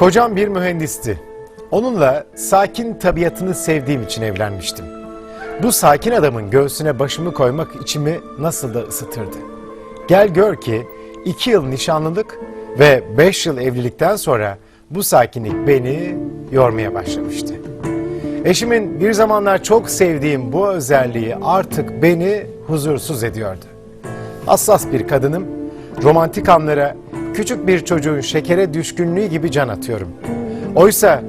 Kocam bir mühendisti. Onunla sakin tabiatını sevdiğim için evlenmiştim. Bu sakin adamın göğsüne başımı koymak içimi nasıl da ısıtırdı. Gel gör ki iki yıl nişanlılık ve beş yıl evlilikten sonra bu sakinlik beni yormaya başlamıştı. Eşimin bir zamanlar çok sevdiğim bu özelliği artık beni huzursuz ediyordu. Hassas bir kadınım, romantik anlara küçük bir çocuğun şekere düşkünlüğü gibi can atıyorum. Oysa,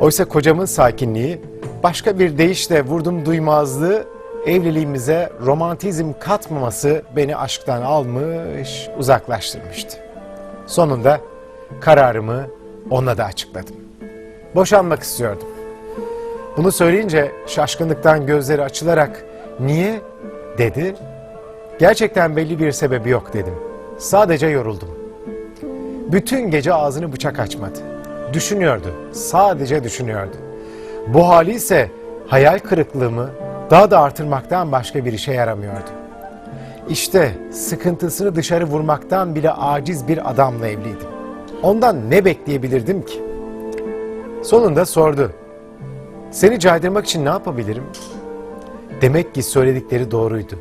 oysa kocamın sakinliği, başka bir deyişle vurdum duymazlığı, evliliğimize romantizm katmaması beni aşktan almış, uzaklaştırmıştı. Sonunda kararımı ona da açıkladım. Boşanmak istiyordum. Bunu söyleyince şaşkınlıktan gözleri açılarak niye dedi. Gerçekten belli bir sebebi yok dedim. Sadece yoruldum. Bütün gece ağzını bıçak açmadı. Düşünüyordu. Sadece düşünüyordu. Bu hali ise hayal kırıklığımı daha da artırmaktan başka bir işe yaramıyordu. İşte sıkıntısını dışarı vurmaktan bile aciz bir adamla evliydim. Ondan ne bekleyebilirdim ki? Sonunda sordu. Seni caydırmak için ne yapabilirim? Demek ki söyledikleri doğruydu.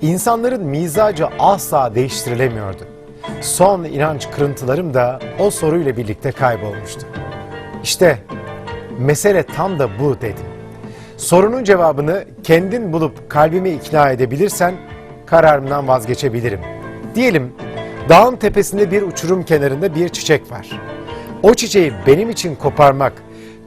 İnsanların mizacı asla değiştirilemiyordu. Son inanç kırıntılarım da o soruyla birlikte kaybolmuştu. İşte mesele tam da bu dedim. Sorunun cevabını kendin bulup kalbimi ikna edebilirsen kararımdan vazgeçebilirim. Diyelim dağın tepesinde bir uçurum kenarında bir çiçek var. O çiçeği benim için koparmak,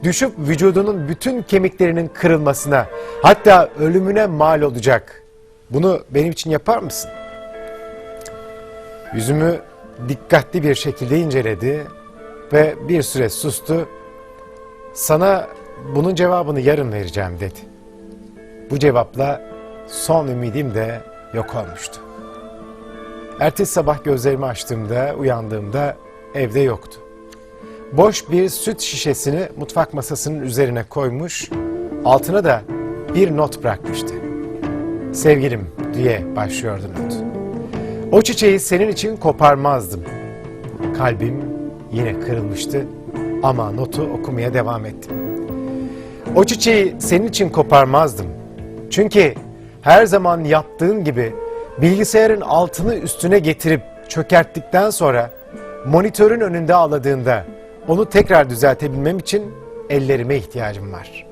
düşüp vücudunun bütün kemiklerinin kırılmasına, hatta ölümüne mal olacak. Bunu benim için yapar mısın? Yüzümü dikkatli bir şekilde inceledi ve bir süre sustu. Sana bunun cevabını yarın vereceğim dedi. Bu cevapla son ümidim de yok olmuştu. Ertesi sabah gözlerimi açtığımda, uyandığımda evde yoktu. Boş bir süt şişesini mutfak masasının üzerine koymuş, altına da bir not bırakmıştı. Sevgilim diye başlıyordu not. O çiçeği senin için koparmazdım. Kalbim yine kırılmıştı ama notu okumaya devam ettim. O çiçeği senin için koparmazdım. Çünkü her zaman yaptığın gibi bilgisayarın altını üstüne getirip çökerttikten sonra monitörün önünde ağladığında onu tekrar düzeltebilmem için ellerime ihtiyacım var.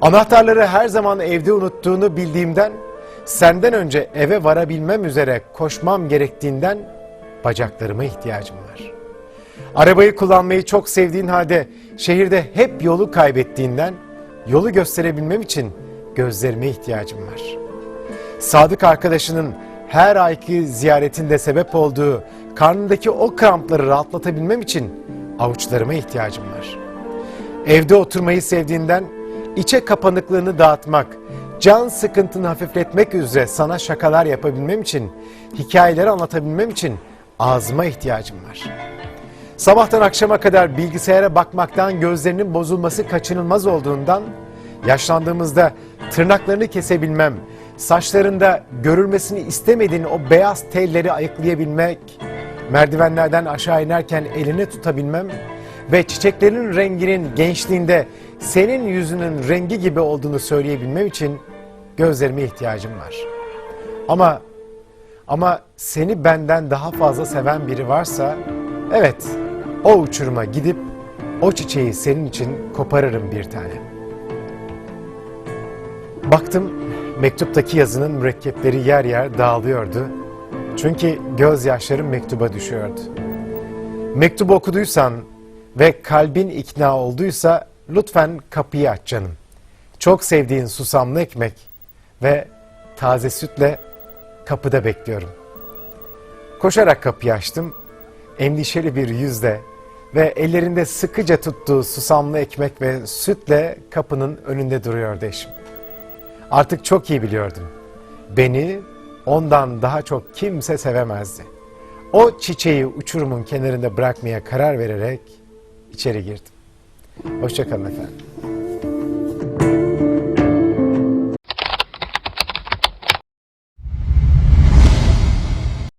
Anahtarları her zaman evde unuttuğunu bildiğimden senden önce eve varabilmem üzere koşmam gerektiğinden bacaklarıma ihtiyacım var. Arabayı kullanmayı çok sevdiğin halde şehirde hep yolu kaybettiğinden yolu gösterebilmem için gözlerime ihtiyacım var. Sadık arkadaşının her ayki ziyaretinde sebep olduğu karnındaki o krampları rahatlatabilmem için avuçlarıma ihtiyacım var. Evde oturmayı sevdiğinden içe kapanıklığını dağıtmak, can sıkıntını hafifletmek üzere sana şakalar yapabilmem için, hikayeler anlatabilmem için ağzıma ihtiyacım var. Sabahtan akşama kadar bilgisayara bakmaktan gözlerinin bozulması kaçınılmaz olduğundan, yaşlandığımızda tırnaklarını kesebilmem, saçlarında görülmesini istemediğin o beyaz telleri ayıklayabilmek, merdivenlerden aşağı inerken elini tutabilmem ve çiçeklerin renginin gençliğinde senin yüzünün rengi gibi olduğunu söyleyebilmem için gözlerime ihtiyacım var. Ama ama seni benden daha fazla seven biri varsa evet o uçuruma gidip o çiçeği senin için koparırım bir tane. Baktım mektuptaki yazının mürekkepleri yer yer dağılıyordu. Çünkü gözyaşlarım mektuba düşüyordu. Mektubu okuduysan ve kalbin ikna olduysa lütfen kapıyı aç canım. Çok sevdiğin susamlı ekmek ve taze sütle kapıda bekliyorum. Koşarak kapıyı açtım. Endişeli bir yüzle ve ellerinde sıkıca tuttuğu susamlı ekmek ve sütle kapının önünde duruyordu eşim. Artık çok iyi biliyordum. Beni ondan daha çok kimse sevemezdi. O çiçeği uçurumun kenarında bırakmaya karar vererek içeri girdim. Hoşçakalın efendim.